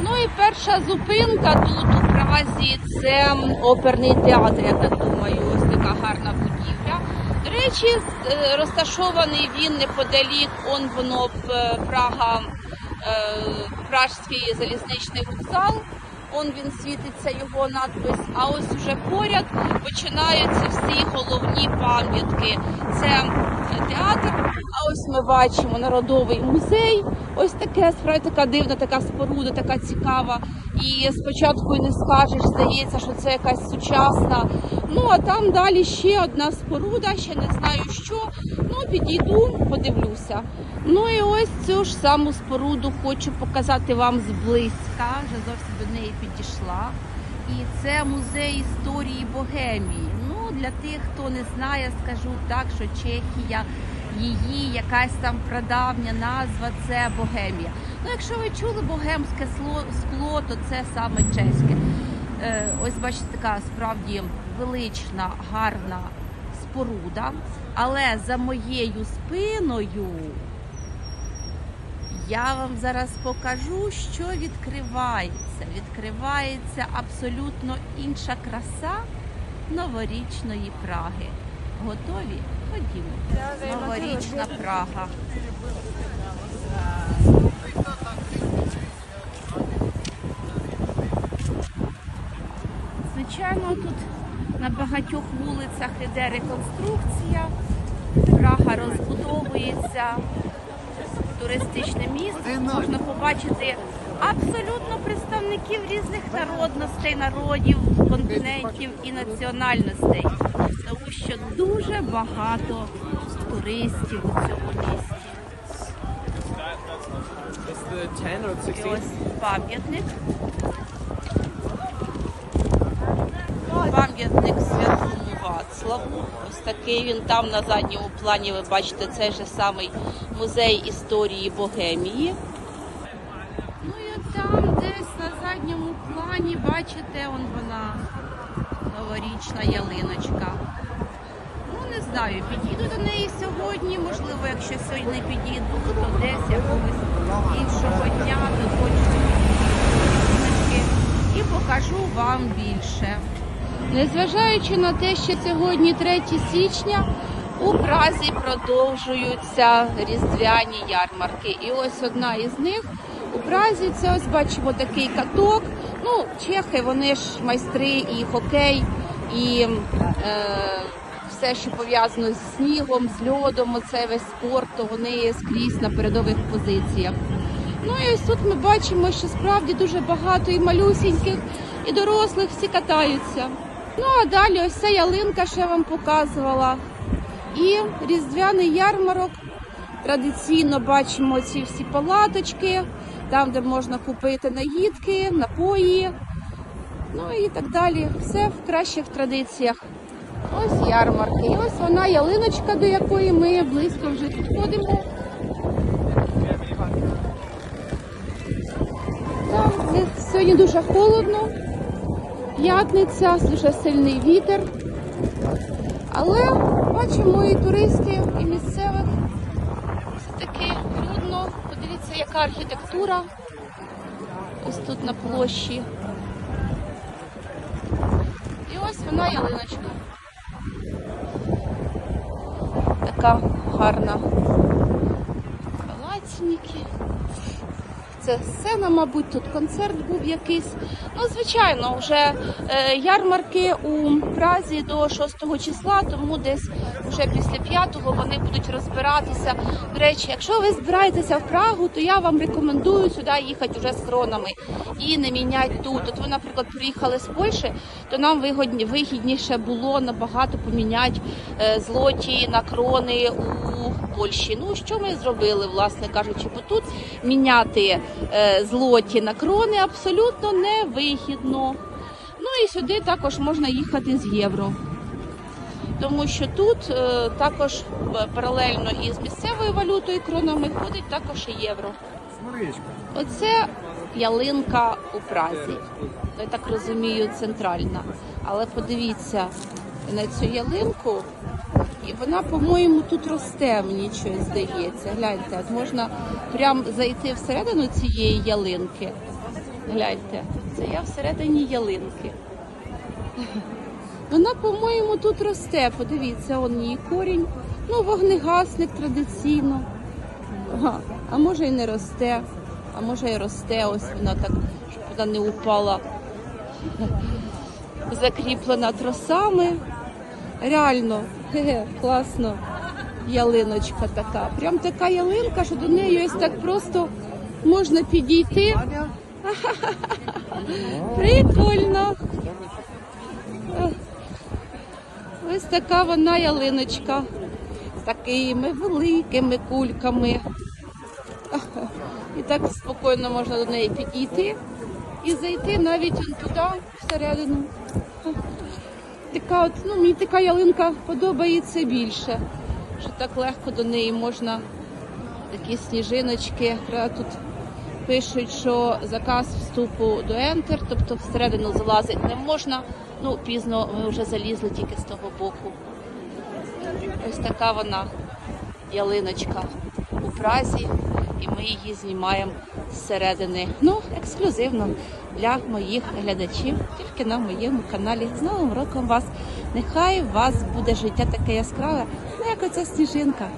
Ну і перша зупинка тут у Празі це оперний театр, я так думаю, ось така гарна будівля. До речі, е, розташований він неподалік он воно е, Прага, е, Пражський залізничний вокзал. Он він світиться його надпис. А ось уже поряд починаються всі головні пам'ятки. Це е, театр. А ось ми бачимо народовий музей. Ось таке справді така дивна, така споруда, така цікава. І спочатку не скажеш, здається, що це якась сучасна. Ну а там далі ще одна споруда, ще не знаю що. Ну підійду, подивлюся. Ну і ось цю ж саму споруду хочу показати вам зблизька. Вже зовсім до неї підійшла. І це музей історії Богемії. Ну для тих, хто не знає, скажу так, що Чехія, її якась там прадавня назва це Богемія. Ну, якщо ви чули богемське скло, то це саме чеське. Е, ось бачите, така справді велична, гарна споруда. Але за моєю спиною я вам зараз покажу, що відкривається. Відкривається абсолютно інша краса новорічної Праги. Готові? Ходімо. Новорічна Прага. Звичайно, тут на багатьох вулицях іде реконструкція, Прага розбудовується, туристичне місто. Можна побачити абсолютно представників різних народностей, народів, континентів і національностей, тому що дуже багато туристів у цьому місті. It's the 10 or І ось пам'ятник. Пам'ятник святому Вацлаву. Ось такий він там на задньому плані. Ви бачите цей же самий музей історії Богемії. Ну і от там десь на задньому плані, бачите, он вона новорічна ялиночка. Не знаю, підійду до неї сьогодні. Можливо, якщо сьогодні не підійду, то десь якогось іншого дня то і покажу вам більше. Незважаючи на те, що сьогодні 3 січня, у Празі продовжуються різдвяні ярмарки. І ось одна із них у Празі це ось бачимо такий каток. Ну, чехи, вони ж майстри і хокей, і е, все, що пов'язано з снігом, з льодом, оцей весь спорт, то вони скрізь на передових позиціях. Ну і ось тут ми бачимо, що справді дуже багато і малюсіньких, і дорослих всі катаються. Ну а далі ось ця ялинка, що я вам показувала. І різдвяний ярмарок. Традиційно бачимо ці всі палаточки, там, де можна купити наїдки, напої, ну і так далі. Все в кращих традиціях. Ось ярмарки. І ось вона ялиночка, до якої ми близько вже підходимо. Це сьогодні дуже холодно. П'ятниця, дуже сильний вітер. Але бачимо і туристів, і місцевих. Все таки людно. Подивіться, яка архітектура. Ось тут на площі. І ось вона ялиночка. Така гарна. Палацники. Це сцена, мабуть, тут концерт був якийсь. Ну, звичайно, вже е, ярмарки у Празі до 6 числа, тому десь вже після 5 вони будуть розбиратися. До речі, якщо ви збираєтеся в Прагу, то я вам рекомендую сюди їхати вже з кронами і не міняти тут. От ви, наприклад, приїхали з Польщі, то нам вигодні, вигідніше було набагато поміняти е, злоті на крони у Польщі. Ну що ми зробили, власне кажучи, бо тут міняти злоті на крони абсолютно невигідно. Ну і сюди також можна їхати з євро. Тому що тут е, також е, паралельно із місцевою валютою кронами ходить також і євро. Оце ялинка у Празі. Я так розумію, центральна. Але подивіться на цю ялинку, і вона, по-моєму, тут росте, мені щось здається. Гляньте, от можна прям зайти всередину цієї ялинки Гляньте, це я всередині ялинки. Вона, по-моєму, тут росте. Подивіться, он її корінь. Ну, вогнегасник традиційно. Ага. А може і не росте, а може і росте. Ось вона так, щоб вона не упала. Закріплена тросами. Реально, хе-хе, класно. Ялиночка така. Прям така ялинка, що до неї ось так просто можна підійти. Прикольно. Ось така вона ялиночка з такими великими кульками. І так спокійно можна до неї підійти і зайти навіть туди, всередину. Така от, ну, мені така ялинка подобається більше, що так легко до неї можна такі сніжиночки. Тут пишуть, що заказ вступу до Enter, тобто всередину залазити не можна. Ну, пізно ми вже залізли тільки з того боку. Ось така вона ялиночка у Празі, і ми її знімаємо зсередини. Ну, ексклюзивно для моїх глядачів, тільки на моєму каналі. З Новим роком вас! Нехай у вас буде життя таке яскраве, ну як оця сніжинка.